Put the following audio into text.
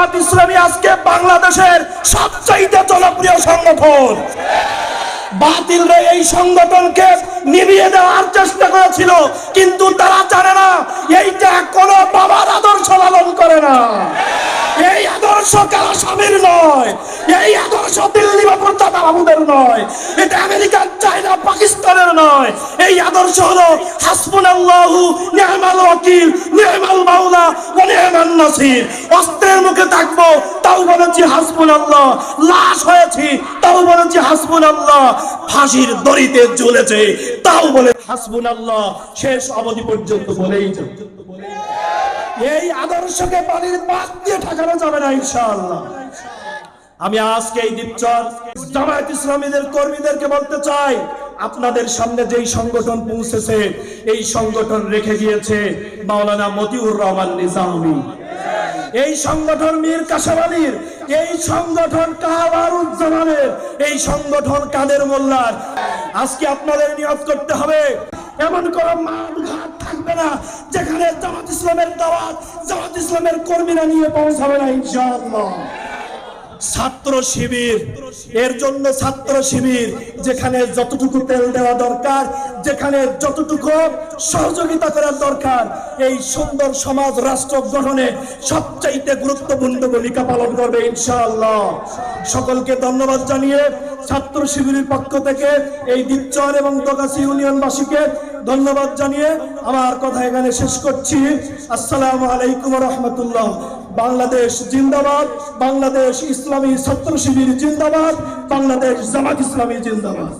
জামাত ইসলামী আজকে বাংলাদেশের সবচাইতে জনপ্রিয় সংগঠন। বাতিলরা এই সংগঠনকে নিভিয়ে দেওয়ার চেষ্টা করেছিল, কিন্তু তারা জানে না, এইটা কোন বাবার আদর্শ পালন করে না। এই আদর্শ কারা স্বামীর নয়, এই আদর্শ দিল্লি বা প্রতাপ আমাদের নয়, এটা আমেরিকার চায়না, পাকিস্তানের নয়। এই আদর্শ হলো হাসবুনাল্লাহু নি'মাল ওয়াকিল নি'মাল মাওলা নাসির, অস্ত্রের মুখে থাকব তাও বলেছি হাসবুনাল্লাহ। লাশ হয়েছি তাও বলেছি হাসবুনাল্লাহ। ফাঁসির দড়িতে ঝুলেছে তাও বলে হাসবুনাল্লাহ। শেষ অবধি পর্যন্ত বলেই এই আদর্শকে পানির দিয়ে যাবে না, ইনশাআল্লাহ। আমি আজকে এই দীপচর জামায়াত ইসলামীদের কর্মীদেরকে বলতে চাই, আপনাদের সামনে যেই সংগঠন পৌঁছেছে, এই সংগঠন রেখে গিয়েছে মাওলানা মতিউর রহমান নিজামী। এই সংগঠন মীর কাশাবালির এই সংগঠন কাহাবারুজ্জামানের এই সংগঠন কাদের মোল্লার? আজকে আপনাদের নিয়োগ করতে হবে। এমন কোনো ঘাট থাকবে না যেখানে জামাত ইসলামের দাওয়াত, জামাত ইসলামের কর্মীরা নিয়ে পৌঁছাবে না, ইনশাআল্লাহ। ছাত্র শিবির। এর জন্য ছাত্র শিবির, যেখানে যতটুকু তেল দেওয়া দরকার, যেখানে যতটুকু সহযোগিতা করার দরকার, এই সুন্দর সমাজ রাষ্ট্র গঠনে সবচাইতে গুরুত্বপূর্ণ ভূমিকা পালন করবে ইনশাআল্লাহ। সকলকে ধন্যবাদ জানিয়ে ছাত্র শিবিরের পক্ষ থেকে এই দ্বীপচর এবং দোকাশি ইউনিয়নবাসীকে ধন্যবাদ জানিয়ে আমার কথা এখানে শেষ করছি। আসসালামু আলাইকুম রহমতুল্লাহ। বাংলাদেশ জিন্দাবাদ বাংলাদেশ ইসলামী ছাত্র শিবির জিন্দাবাদ বাংলাদেশ জামাত ইসলামী জিন্দাবাদ।